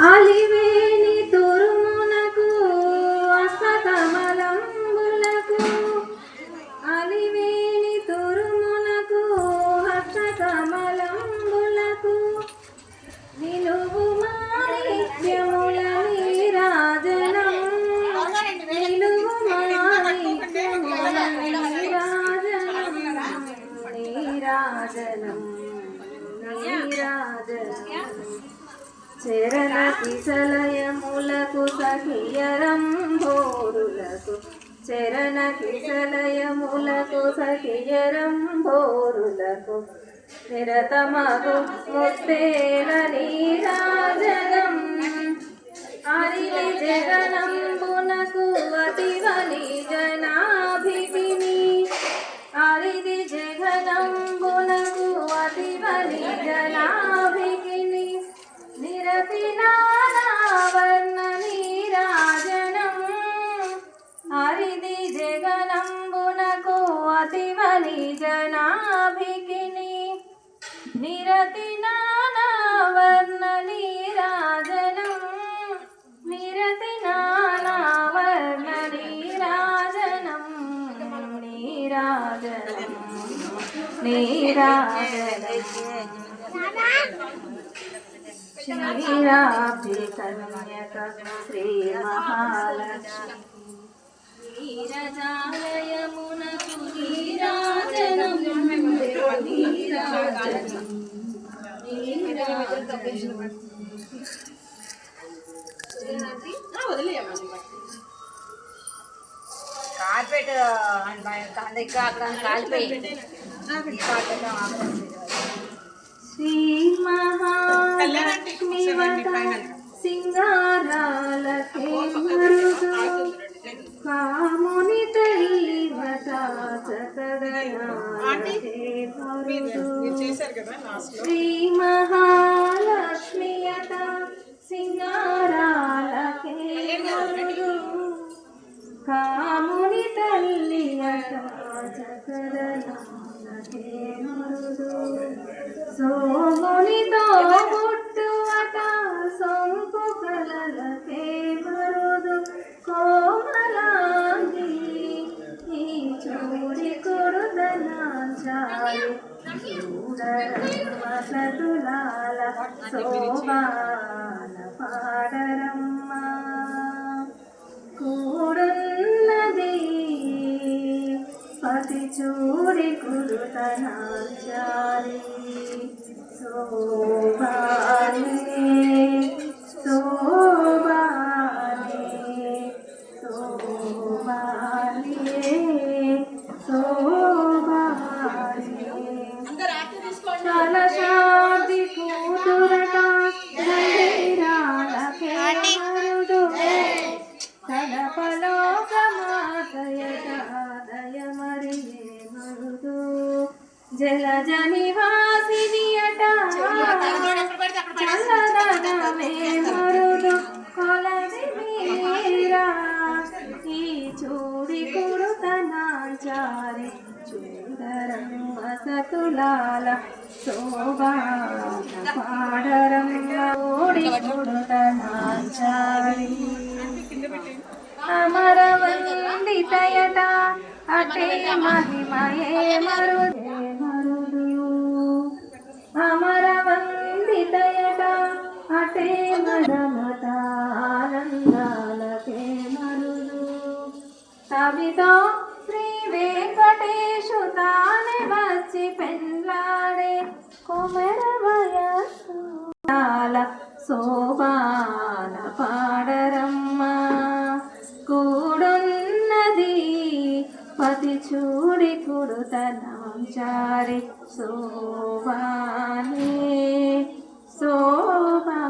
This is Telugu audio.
అలివేని తురుమునకు హస్తకమలంబులకు అలివేని తురుమునకు హస్తకమలంబులకు నిలువు మాణిక్యముల నీరాజనం నిలువు మాణిక్యముల నీరాజనం నీరాజనం నీరాజనం చరణ కిసలయములకు సఖియరంభోరులకు చరణ కిసలయములకు సఖియరంభోరులకు నిరతమగు ముత్తేల నీరాజనం అరిలి జగనంబునకు అతివలి జనాభిపిని హరిది జగనంబునకు అతివలి జనాభికిని నిరతి నానావర్ణ నీరాజనం. నిరతి నానావర్ణ నీరాజనం నీరాజనం నీరాజనం. క్షీరాభికన్యక శ్రీ మహాలక్ష్మి నీరజాలయమునకు నీరాజనం నీరాజనం నీరాజనం కార్పెట్ ఇంకా అక్కడ కాలిపోయి శ్రీ మహాలక్ష్మి సింగారాలకే కాముని తల్లి శ్రీ మహాలక్ష్మియత సింగారాలకే కాముని తల్లి మరుదు సోమునితో పుట్టువట సొంపు కలలకే మరుదు కోమలాంగి ఈ చూడి కొడుదనాచారి చూడరమ్మసతులాల శోభాన కురుతనాచారి శోభాని శోభాని శోభాని శోభాని కలశాది జలజ నివాసిని అట చల్లదనమే మరుదు కొలది మీరా. ఈ చూడి కుడుతనాచారి చూడరం వసతులాల శోభాన పాడరం ఓడి కుడుతనాచారి అమరవందితయట అటే మహిమయే మరుదే. సవితో శ్రీ వెంకటేశు తానే వచ్చి పెండ్లాడే కుమరవయసు శోభాన పాడరమ్మా. కూడున్నది పతి చూడి కుడుతనాంచారి శోభానే. శోభా